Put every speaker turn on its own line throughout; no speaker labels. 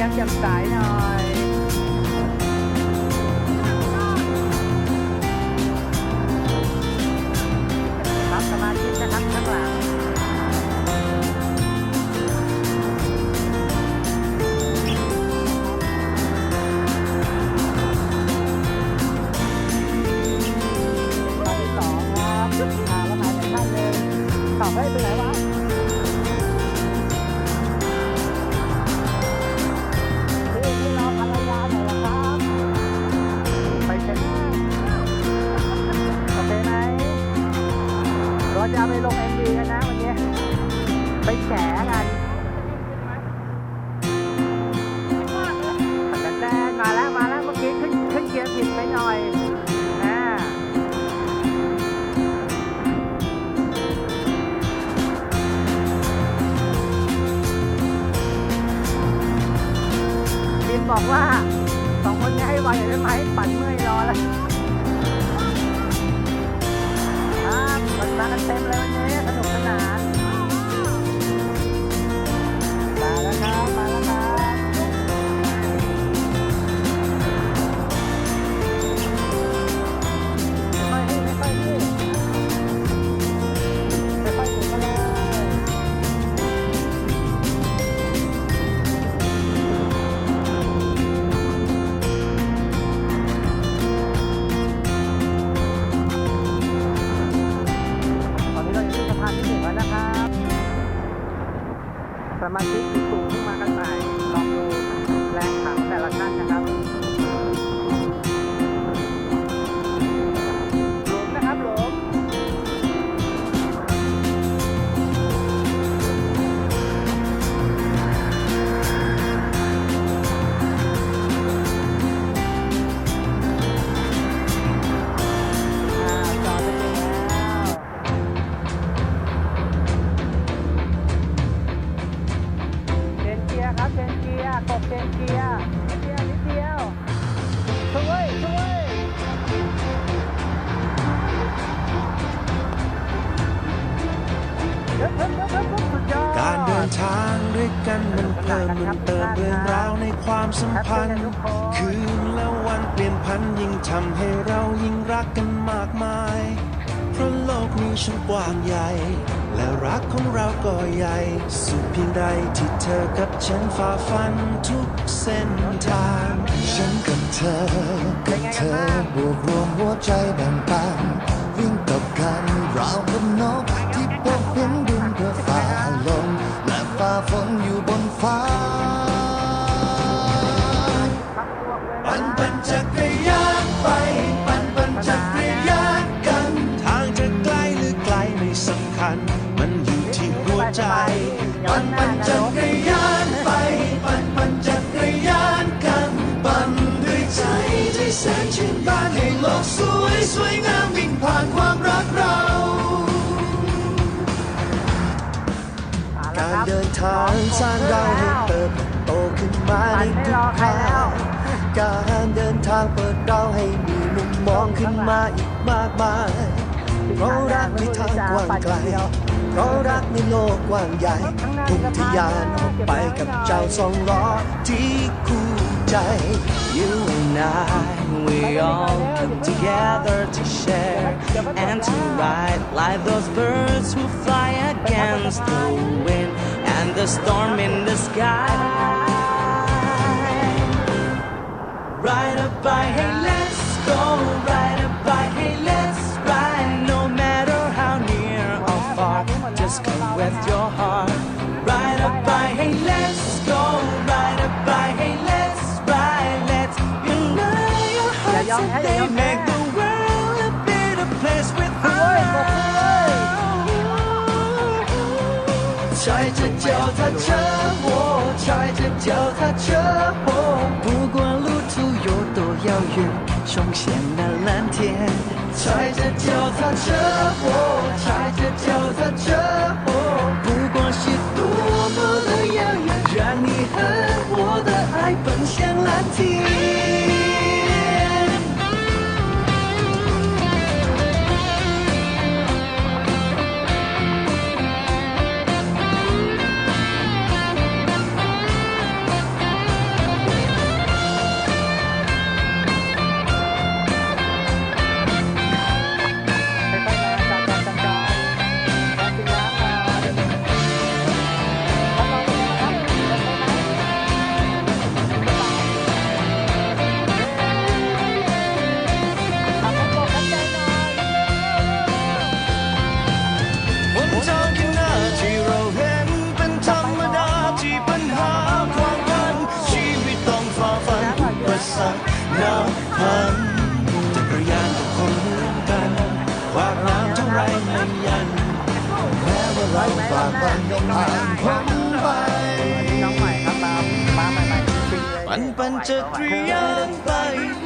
สายหน่อยครับสมาธินะครับข้างหลังตอที่สองครับอ่าแล้วหายไปท่านหนึ่งตอบให้ไปไหนวะ เราจะไปลงเอ็มวีกันนะวันนี้ไปแฉกันแต่แจ้งมาแล้วมาแล้วเมื่อกี้ขึ้นขึ้นเกียร์ผิดไปหน่อยอ่าบินบอกว่าสองคนนี้ให้ไวหน่อยได้ไหมปั่นเมื่อย การเดิน
ทางด้วยกันมันเพิ่มมันเติมเรื่องราวในความสัมพันธ์ คืนและวันเปลี่ยนพันยิ่งทำให้เรายิ่งรักกันมากมาย เพราะโลกนี้ช่างกว้างใหญ่ และรักของเราก็ใหญ่ สุดเพียงใดที่เธอกับฉันฝ่าฟันทุกเส้นทาง
ฉันกับเธอกับเธอบวกรวมหัวใจแบ่ง แส
นชื่นบานให้โลกสวยสวยงามวิ่งผ่านความรักเรา การเดินทางสร้างเราให้เติบโตขึ้นมาในทุกคราวการเดินทางเปิดเราให้มีมุมมองขึ้นมาอีกมากมาย เพราะรักในทางกว้างไกล เพราะรักในโลกกว้างใหญ่ ทุ่งทยานออกไปกับเจ้าสองล้อที่คู่ ใจ
You and I, we all come together to share and to ride like those birds who fly against the wind and the storm in the sky. Ride up by, hey, let's go. Ride up by, hey, let's ride. No matter how near or far, just come with your heart. Ride up by, hey, let's
踩着脚踏车，我踩着脚踏车，我
不管路途有多遥远，冲向那蓝天。
踩着脚踏车，我踩着脚踏车，我
พันจักรยานกับคนเหมือนกันความน้ำเท่าไรไม่ยัน
แม้ว่าเราฝ่าฟันยังผ่านพ้นไป
ปันปันจักรยานไป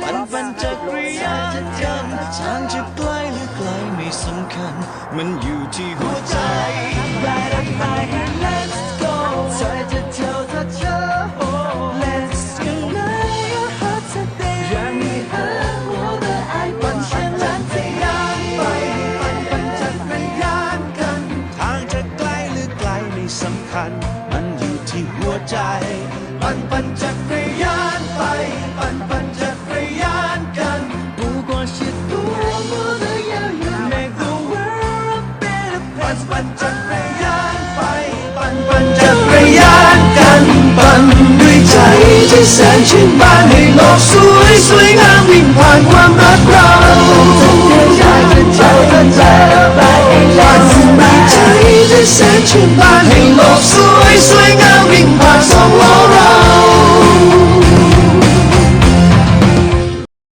ปันปันจักรยานกันทางจะใกล้หรือไกลไม่สำคัญ มันอยู่ที่หัวใจ
ที่แสนชื่นบานให้โลกสวยสวยงามวิ่